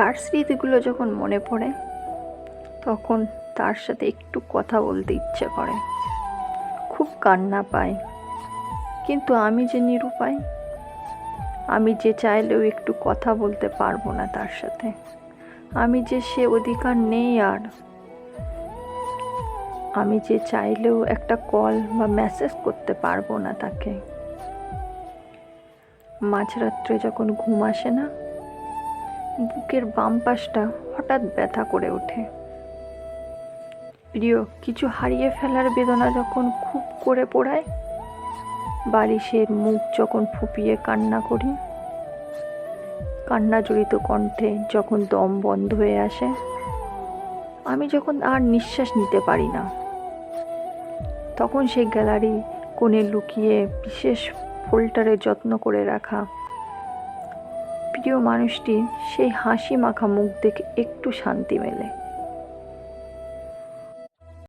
তার স্মৃতিগুলো যখন মনে পড়ে, তখন তার সাথে একটু কথা বলতে ইচ্ছে করে। খুব কান্না পায়। কিন্তু আমি যে নিরুপায়, আমি যে চাইলেও একটু কথা বলতে পারব না তার সাথে। আমি যে সে অধিকার নেই আর, আমি যে চাইলেও একটা কল বা মেসেজ করতে পারব না তাকে। মাঝরাত্রে যখন ঘুম আসে না বুকের বাম পাশটা হঠাৎ ব্যথা করে ওঠে। প্রিয়, কিছু হারিয়ে ফেলার বেদনা যখন খুব করে পোড়ায়, বালিশের মুখ যখন ফুপিয়ে কান্না করি কান্না জড়িত কণ্ঠে যখন দম বন্ধ হয়ে আসে, আমি যখন আর নিঃশ্বাস নিতে পারি না, তখন সেই গ্যালারি কোণে লুকিয়ে বিশেষ ফোল্টারে যত্ন করে রাখা প্রিয় মানুষটির সেই হাসি মাখা মুখ দেখে একটু শান্তি মেলে।